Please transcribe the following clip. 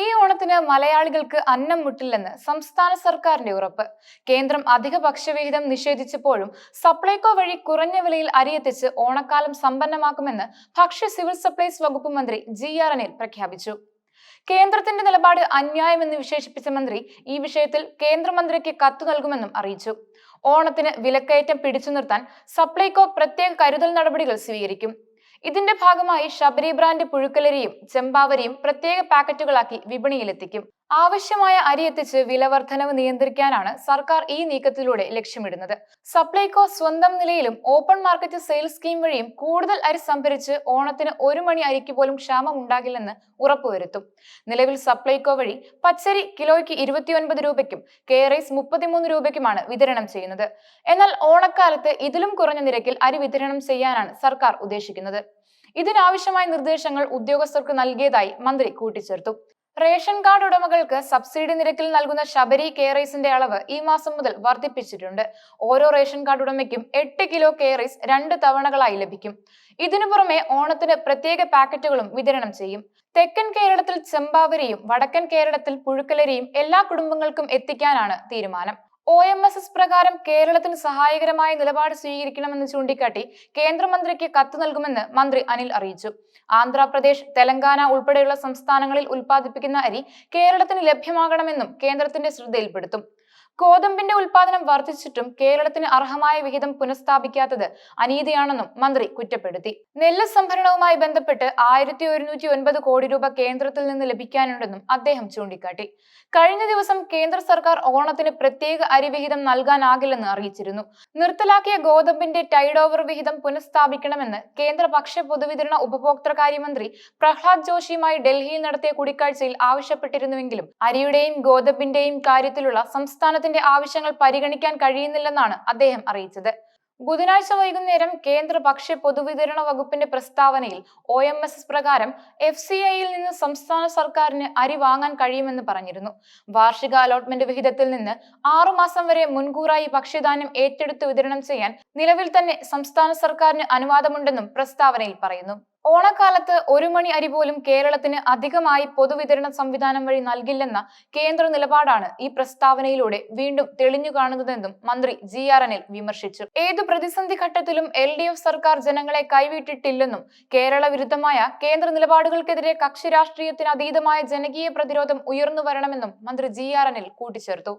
ഈ ഓണത്തിന് മലയാളികൾക്ക് അന്നം മുട്ടില്ലെന്ന് സംസ്ഥാന സർക്കാരിന്റെ ഉറപ്പ്. കേന്ദ്രം അധിക ഭക്ഷ്യവിഹിതം നിഷേധിച്ചപ്പോഴും സപ്ലൈകോ വഴി കുറഞ്ഞ വിലയിൽ അരിയെത്തിച്ച് ഓണക്കാലം സമ്പന്നമാക്കുമെന്ന് ഭക്ഷ്യ സിവിൽ സപ്ലൈസ് വകുപ്പ് മന്ത്രി ജി ആർ അനിൽ പ്രഖ്യാപിച്ചു. കേന്ദ്രത്തിന്റെ നിലപാട് അന്യായമെന്ന് വിശേഷിപ്പിച്ച മന്ത്രി ഈ വിഷയത്തിൽ കേന്ദ്രമന്ത്രിക്ക് കത്ത് നൽകുമെന്നും അറിയിച്ചു. ഓണത്തിന് വിലക്കയറ്റം പിടിച്ചു നിർത്താൻ സപ്ലൈകോ പ്രത്യേക കരുതൽ നടപടികൾ സ്വീകരിക്കും. ഇതിന്റെ ഭാഗമായി ശബരി ബ്രാൻഡ് പുഴുക്കലരിയും ചെമ്പാവരിയും പ്രത്യേക പാക്കറ്റുകളാക്കി വിപണിയിലെത്തിക്കും. ആവശ്യമായ അരി എത്തിച്ച് വിലവർദ്ധനവ് നിയന്ത്രിക്കാനാണ് സർക്കാർ ഈ നീക്കത്തിലൂടെ ലക്ഷ്യമിടുന്നത്. സപ്ലൈകോ സ്വന്തം നിലയിലും ഓപ്പൺ മാർക്കറ്റ് സെയിൽസ് സ്കീം വഴിയും കൂടുതൽ അരി സംഭരിച്ച് ഓണത്തിന് ഒരു മണി അരിക്ക് പോലും ക്ഷാമം ഉണ്ടാകില്ലെന്ന് ഉറപ്പുവരുത്തും. നിലവിൽ സപ്ലൈകോ വഴി പച്ചരി കിലോയ്ക്ക് ഇരുപത്തിയൊൻപത് രൂപയ്ക്കും കെ റൈസ് മുപ്പത്തിമൂന്ന് രൂപയ്ക്കുമാണ് വിതരണം ചെയ്യുന്നത്. എന്നാൽ ഓണക്കാലത്ത് ഇതിലും കുറഞ്ഞ നിരക്കിൽ അരി വിതരണം ചെയ്യാനാണ് സർക്കാർ ഉദ്ദേശിക്കുന്നത്. ഇതിനാവശ്യമായ നിർദ്ദേശങ്ങൾ ഉദ്യോഗസ്ഥർക്ക് നൽകിയതായി മന്ത്രി കൂട്ടിച്ചേർത്തു. റേഷൻ കാർഡ് ഉടമകൾക്ക് സബ്സിഡി നിരക്കിൽ നൽകുന്ന ശബരി കെയറൈസിന്റെ അളവ് ഈ മാസം മുതൽ വർദ്ധിപ്പിച്ചിട്ടുണ്ട്. ഓരോ റേഷൻ കാർഡ് ഉടമയ്ക്കും എട്ട് കിലോ കെയറൈസ് രണ്ട് തവണകളായി ലഭിക്കും. ഇതിനു പുറമെ ഓണത്തിന് പ്രത്യേക പാക്കറ്റുകളും വിതരണം ചെയ്യും. തെക്കൻ കേരളത്തിൽ ചെമ്പാവരിയും വടക്കൻ കേരളത്തിൽ പുഴുക്കലരിയും എല്ലാ കുടുംബങ്ങൾക്കും എത്തിക്കാനാണ് തീരുമാനം. ഒ എം എസ് എസ് പ്രകാരം കേരളത്തിന് സഹായകരമായ നിലപാട് സ്വീകരിക്കണമെന്ന് ചൂണ്ടിക്കാട്ടി കേന്ദ്രമന്ത്രിക്ക് കത്ത് നൽകുമെന്ന് മന്ത്രി അനിൽ അറിയിച്ചു. ആന്ധ്രാപ്രദേശ് തെലങ്കാന ഉൾപ്പെടെയുള്ള സംസ്ഥാനങ്ങളിൽ ഉൽപ്പാദിപ്പിക്കുന്ന അരി കേരളത്തിന് ലഭ്യമാകണമെന്നും കേന്ദ്രത്തിന്റെ ശ്രദ്ധയിൽപ്പെടുത്തും. ഗോതമ്പിന്റെ ഉൽപാദനം വർദ്ധിച്ചിട്ടും കേരളത്തിന് അർഹമായ വിഹിതം പുനഃസ്ഥാപിക്കാത്തത് അനീതിയാണെന്നും മന്ത്രി കുറ്റപ്പെടുത്തി. നെല്ല് സംഭരണവുമായി ബന്ധപ്പെട്ട് ആയിരത്തി ഒരുന്നൂറ്റി ഒൻപത് കോടി രൂപ കേന്ദ്രത്തിൽ നിന്ന് ലഭിക്കാനുണ്ടെന്നും അദ്ദേഹം ചൂണ്ടിക്കാട്ടി. കഴിഞ്ഞ ദിവസം കേന്ദ്ര സർക്കാർ ഓണത്തിന് പ്രത്യേക അരിവിഹിതം നൽകാനാകില്ലെന്ന് അറിയിച്ചിരുന്നു. നിർത്തലാക്കിയ ഗോതമ്പിന്റെ ടൈഡ് ഓവർ വിഹിതം പുനഃസ്ഥാപിക്കണമെന്ന് കേന്ദ്ര ഭക്ഷ്യ പൊതുവിതരണ ഉപഭോക്തൃകാര്യമന്ത്രി പ്രഹ്ലാദ് ജോഷിയുമായി ഡൽഹിയിൽ നടത്തിയ കൂടിക്കാഴ്ചയിൽ ആവശ്യപ്പെട്ടിരുന്നുവെങ്കിലും അരിയുടെയും ഗോതമ്പിന്റെയും കാര്യത്തിലുള്ള സംസ്ഥാനത്തിന്റെ ആവശ്യങ്ങൾ പരിഗണിക്കാൻ കഴിയുന്നില്ലെന്നാണ് അദ്ദേഹം അറിയിച്ചത്. ബുധനാഴ്ച വൈകുന്നേരം കേന്ദ്ര ഭക്ഷ്യ പൊതുവിതരണ വകുപ്പിന്റെ പ്രസ്താവനയിൽ ഒ എം എസ് എസ് പ്രകാരം എഫ് സി ഐയിൽ നിന്ന് സംസ്ഥാന സർക്കാരിന് അരി വാങ്ങാൻ കഴിയുമെന്ന് പറഞ്ഞിരുന്നു. വാർഷിക അലോട്ട്മെന്റ് വിഹിതത്തിൽ നിന്ന് ആറുമാസം വരെ മുൻകൂറായി ഭക്ഷ്യധാന്യം ഏറ്റെടുത്ത് വിതരണം ചെയ്യാൻ നിലവിൽ തന്നെ സംസ്ഥാന സർക്കാരിന് അനുവാദമുണ്ടെന്നും പ്രസ്താവനയിൽ പറയുന്നു. ഓണക്കാലത്ത് ഒരു മണി അരി പോലും കേരളത്തിന് അധികമായി പൊതുവിതരണ സംവിധാനം വഴി നൽകില്ലെന്ന കേന്ദ്ര നിലപാടാണ് ഈ പ്രസ്താവനയിലൂടെ വീണ്ടും തെളിഞ്ഞു കാണുന്നതെന്നും മന്ത്രി ജി ആർ അനിൽ വിമർശിച്ചു. ഏതു പ്രതിസന്ധി ഘട്ടത്തിലും എൽ ഡി എഫ് സർക്കാർ ജനങ്ങളെ കൈവിട്ടിട്ടില്ലെന്നും കേരള വിരുദ്ധമായ കേന്ദ്ര നിലപാടുകൾക്കെതിരെ കക്ഷി രാഷ്ട്രീയത്തിന് അതീതമായ ജനകീയ പ്രതിരോധം ഉയർന്നു വരണമെന്നും മന്ത്രി ജി ആർ അനിൽ കൂട്ടിച്ചേർത്തു.